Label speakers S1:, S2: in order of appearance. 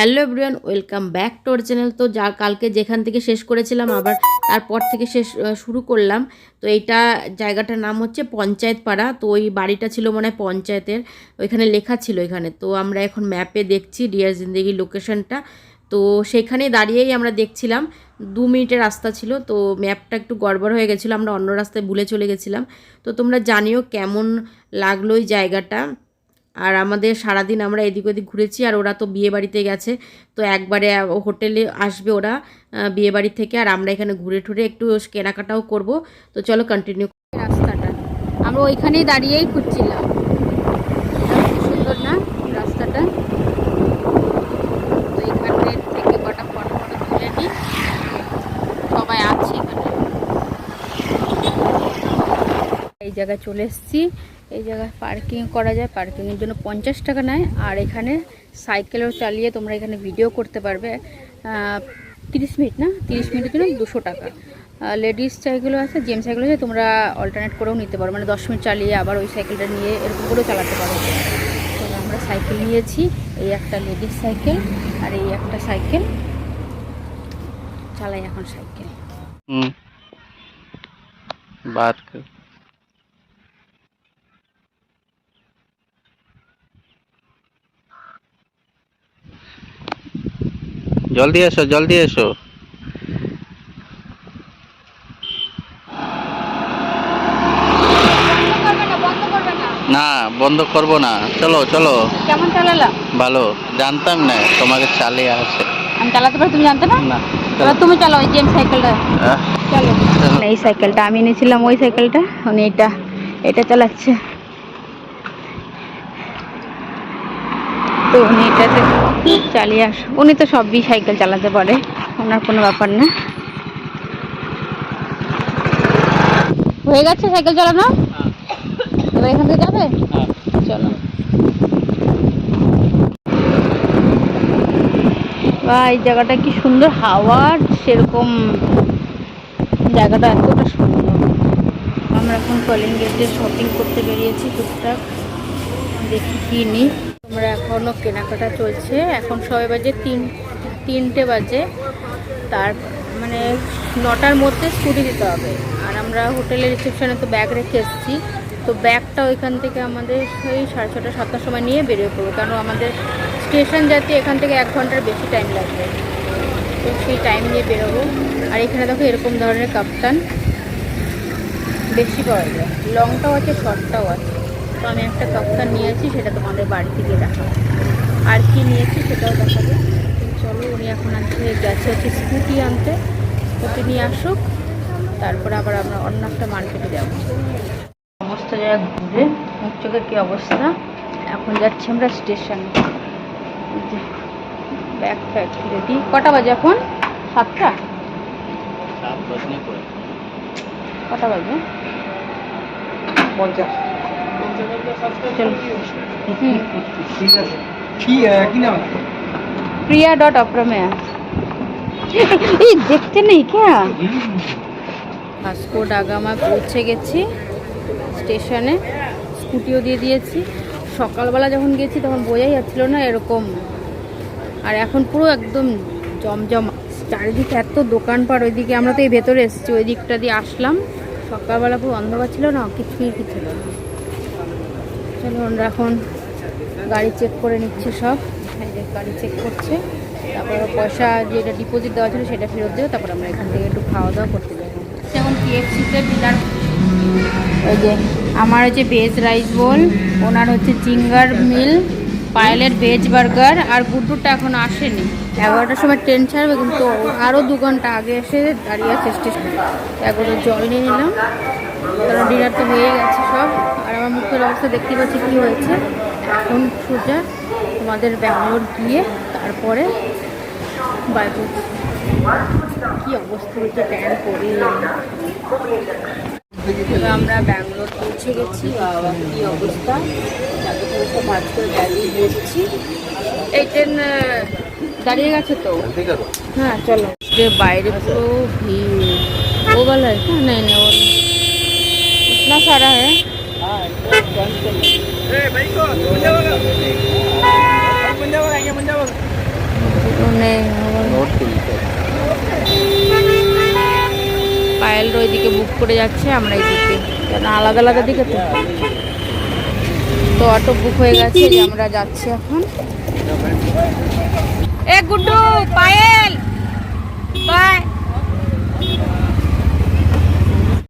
S1: Hello everyone, welcome back to our channel. তো যা, কালকে যেখান থেকে শেষ করেছিলাম, আবার তারপর থেকে শেষ শুরু করলাম। তো এইটা জায়গাটার নাম হচ্ছে পঞ্চায়েত পাড়া তো ওই বাড়িটা ছিল মনে হয় পঞ্চায়েতের, ওইখানে লেখা ছিল এখানে। তো আমরা এখন ম্যাপে দেখছি ডিয়ার জিন্দেগি লোকেশনটা। তো সেখানে দাঁড়িয়েই আমরা দেখছিলাম। দু মিনিটের রাস্তা ছিল, তো ম্যাপটা একটু গড়বড় হয়ে গেছিল। আমরা অন্য রাস্তায় ভুলে চলে গেছিলাম। তো তোমরা জানিও কেমন লাগল ওই জায়গাটা। আর আমাদের সারাদিন আমরা এদিক ওদিক ঘুরেছি আর ওরা তো বিয়ে বাড়িতে গেছে। তো একবারে হোটেলে আসবে ওরা বিয়ে বাড়ি থেকে। আর আমরা এখানে ঘুরে ঠুরে একটু কেনাকাটাও করব। তো চলো কন্টিনিউ
S2: রাস্তাটা। আমরা ওইখানেই দাঁড়িয়েই খুঁজছিলাম কি সুন্দর না রাস্তাটা তো এখানে থেকে কটা ফটো ফটো তুলে নিই সবাই আছে এখানে এই জায়গায় চলে এসেছি। এই জায়গায় পার্কিং করা যায়। পার্কিংয়ের জন্য পঞ্চাশ টাকা নেয়। আর এখানে সাইকেলও চালিয়ে তোমরা এখানে ভিডিও করতে পারবে। তিরিশ মিনিট না? তিরিশ মিনিটের জন্য দুশো টাকা। লেডিস সাইকেলও আছে জেন্টস সাইকেল আছে। তোমরা অল্টারনেট করেও নিতে পারো। মানে দশ মিনিট চালিয়ে আবার ওই সাইকেলটা নিয়ে এরকম করেও চালাতে পারো। তো আমরা সাইকেল নিয়েছি। এই একটা লেডিস সাইকেল আর এই একটা সাইকেল চালাই এখন সাইকেল
S3: বাদ জলদি এসো জলদি এসো। না বন্ধ করব না। চলো চলো।
S2: কেমন চালালা
S3: ভালো জানতাম না তোমাকে চালিয়ে আছে।
S2: আমি চালাতে পারি তুমি জানতে না?
S3: না
S2: তুমি চালাও ওই জেম সাইকেলটা। চলো। এই সাইকেলটা আমি নিয়েছিলাম ওই সাইকেলটা উনি এটা এটা চালাচ্ছে। তো উনি এটাতে চালিয়ে আস। উনি তো সবই সাইকেল চালাতে পারে, ওনার কোনো ব্যাপার না। হয়ে গেছে সাইকেল চালানো? এখান থেকে যাবে? চলো। এই জায়গাটা কি সুন্দর, হাওয়ার সেরকম জায়গাটা, এতটা সুন্দর। আমরা এখন কলিং গেটে শপিং করতে বেরিয়েছি, টুকটাক। দেখি কি নিই। আমরা এখনও কেনাকাটা চলছে। এখন সবাই বাজে তিন, তিনটে বাজে। তার মানে নটার মধ্যে স্কুটি দিতে হবে। আর আমরা হোটেলের রিসেপশানে তো ব্যাগ রেখে এসেছি। তো ব্যাগটা ওইখান থেকে আমাদের ওই সাড়ে ছটা, সাতটার সময় নিয়ে বেরিয়ে পড়ব। কারণ আমাদের স্টেশন যেতে এখান থেকে এক ঘণ্টার বেশি টাইম লাগবে। তো সেই টাইম নিয়ে বেরোবো। আর এখানে দেখো এরকম ধরনের কাপ্তান। বেশি পাওয়া যায়। লংটাও আছে শর্টটাও আছে। তো আমি একটা কাপ্তান নিয়েছি সেটা তোমাদের বাড়ি থেকে দেখাবো। আর কি নিয়েছি সেটাও দেখাবো। চলো উনি এখন আজকে গেছে হচ্ছে স্কুটি আনতে। স্কুটি নিয়ে আসুক তারপরে আবার আমরা অন্য একটা মার্কেটে যাব। সমস্ত জায়গা ঘুরে মুখ চোখের কী অবস্থা? এখন যাচ্ছি আমরা স্টেশনে। ব্যাগ ফ্যাগ রেডি কটা বাজে এখন? সাতটা? কটা বাজে?
S4: পঞ্চাশ।
S2: प्रिया डॉट अप्रमेय এই দেখতে নেই কে ভাস্কো ডাগামা পৌঁছে গেছি স্টেশনে স্কুটিও দিয়ে দিয়েছি সকালবেলা যখন গেছি তখন বোঝাই যাচ্ছিল না এরকম আর এখন পুরো একদম জমজম চারিদিকে এত দোকানপাট ওইদিকে আমরা তো এই ভেতরে এসেছি ওই দিকটা দিয়ে আসলাম সকালবেলা পুরো অন্ধকার ছিল না কিছুই কি ছিল না চলো আমরা এখন গাড়ি চেক করে নিচ্ছে সব। গাড়ি চেক করছে। তারপর পয়সা যেটা ডিপোজিট দেওয়া ছিল সেটা ফেরত দেবো তারপর আমরা এখান থেকে একটু খাওয়া দাওয়া করতে যাব। যেমন পিএফসিতে ডিনার ওই যে আমার হচ্ছে বেস রাইস বোল ওনার হচ্ছে জিঙ্গার মিল পায়েলের ভেজ বার্গার আর গুড্ডুটা এখন আসেনি। এগারোটার সময় ট্রেন ছাড়বে, কিন্তু আরও দু ঘণ্টা আগে এসে দাঁড়িয়ে আছে স্টেশনে। এগারো জল নিয়ে নিলাম। কারণ ডিনার তো হয়ে গেছে সব। আর আমার মুখের অবস্থা দেখতে পাচ্ছি কী হয়েছে। এখন সোজা তোমাদের ব্যাঙ্গালোর গিয়ে তারপরে বাইরে কী অবস্থা হয়েছে ট্যান করে আমরা ব্যাঙ্গালোর পৌঁছে গেছি। কি অবস্থা? দাঁড়িয়ে দিয়েছি। দাঁড়িয়ে গেছে তো? হ্যাঁ চলো। যে বাইরে পুরো ভিড়। ও বলে হ্যাঁ। নেই নেই সারা হ্যাঁ। ওইদিকে বুক করে যাচ্ছে, আমরা এইদিকে কেন আলাদা আলাদা দিকে তো? তো অটো বুক হয়ে গেছে যে আমরা যাচ্ছি এখন। এ গুড্ডু, পায়েল! বাই